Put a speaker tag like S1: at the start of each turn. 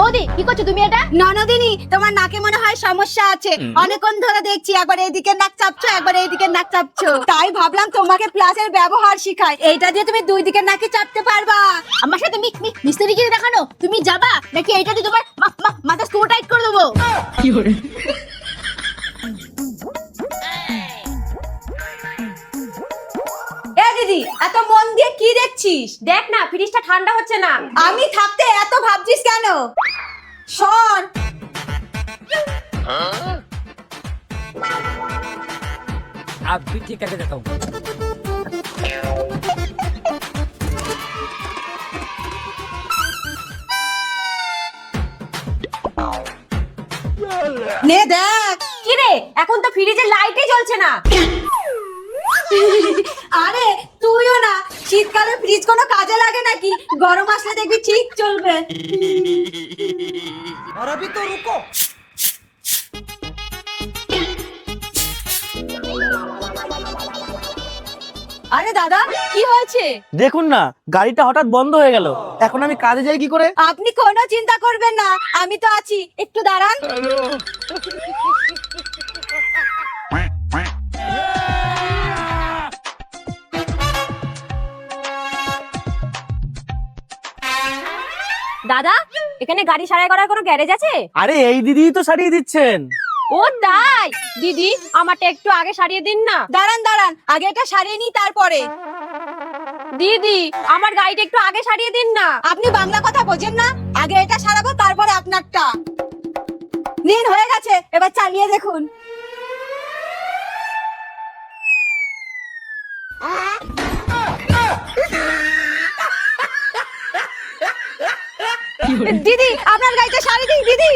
S1: বৌদি কি করছ তুমি এটা?
S2: ননদিনী তোমার নাকে মনে হয় সমস্যা আছে। অনেকক্ষণ ধরে দেখছি একবার এইদিকে নাক চাপছো একবার এইদিকে নাক চাপছো। তাই ভাবলাম তোমাকে প্লাসের ব্যবহার শিখাই। এইটা দিয়ে তুমি দুই দিকে নাকে চাপতে পারবা।
S1: আমার সাথে মি- মি- মিস্ত্রিগিরি দেখানো? তুমি যাবা? নাকি এইটা দিয়ে তোমার মা- মা- মাথা স্ক্রু টাইট করে দেবো?
S2: এ দিদি এত মন দিয়ে কি ভাবছিস
S3: দেখ না ফ্রিজটা ঠান্ডা হচ্ছে না।
S2: আমি থাকতে এত ভাবছিস কেন? শোন।
S4: আপনি ঠিক আছে দেখাও।
S2: নে দেখ।
S3: কি রে এখন তো ফ্রিজের লাইটই জ্বলছে না।
S2: আরে শীতকালে ফ্রিজ কোনো কাজে লাগে নাকি গরম আসলে দেখবি ঠিক চলবে
S4: और अभी तो रुको
S2: আরে দাদা কি হয়েছে
S5: দেখুন না গাড়িটা হঠাৎ বন্ধ হয়ে গেল এখন আমি কাজে যাই কি করে
S2: আপনি কোনো চিন্তা করবেন না আমি তো আছি একটু দাঁড়ান
S3: দাদা এখানে গাড়ি সারাই করার কোনো গ্যারেজ আছে?
S5: আরে এই দিদি তো সারিয়ে দিচ্ছেন।
S3: ও তাই? দিদি আমারটা একটু আগে সারিয়ে দিন না।
S2: দাঁড়ান দাঁড়ান আগে এটা সারিয়ে নিই তারপরে।
S3: দিদি আমার গাড়িটা একটু আগে সারিয়ে দিন না।
S2: আপনি বাংলা কথা বোঝেন না? আগে এটা সারাবো তারপরে আপনারটা। নিন হয়ে গেছে এবার চালিয়ে দেখুন। দিদি আপনার গাড়িতে শাড়ি দিই দিদি।